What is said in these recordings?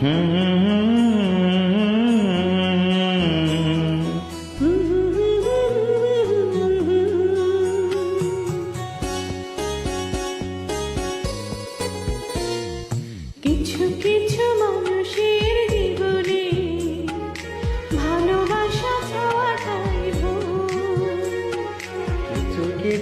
কিছু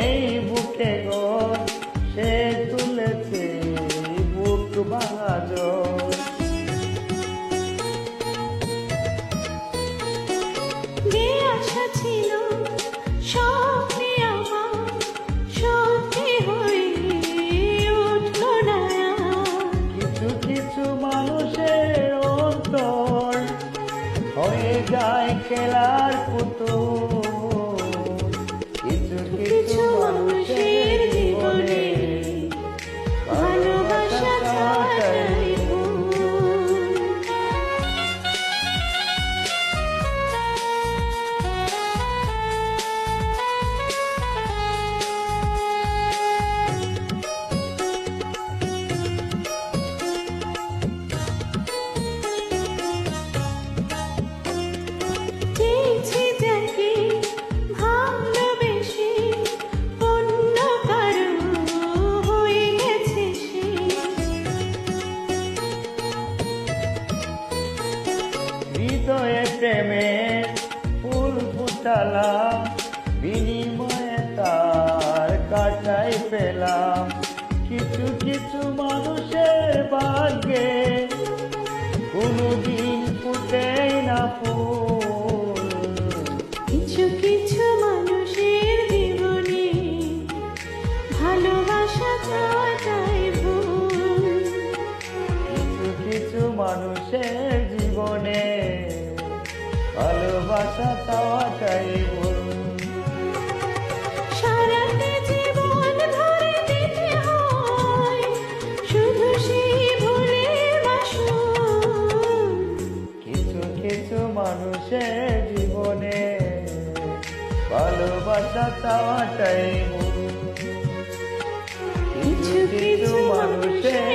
এই বুকে গো সে তুলেছে বুক আশা ছিল হৃদয়ে প্রেমের ফুল ফুটালাম বিনিময়ে তার কাটাই পেলাম। কিছু কিছু মানুষের ভাগ্যে কোনোদিন ফুটেই না ফুল। কিছু কিছু মানুষের জীবনে ভালোবাসা চাওয়াটাই ভুল। কিছু কিছু মানুষের ভালোবাসা চাওয়াটাই বলুন কিছু কিছু মানুষের জীবনে ভালোবাসা চাওয়াটাই কিছু কিছু মানুষের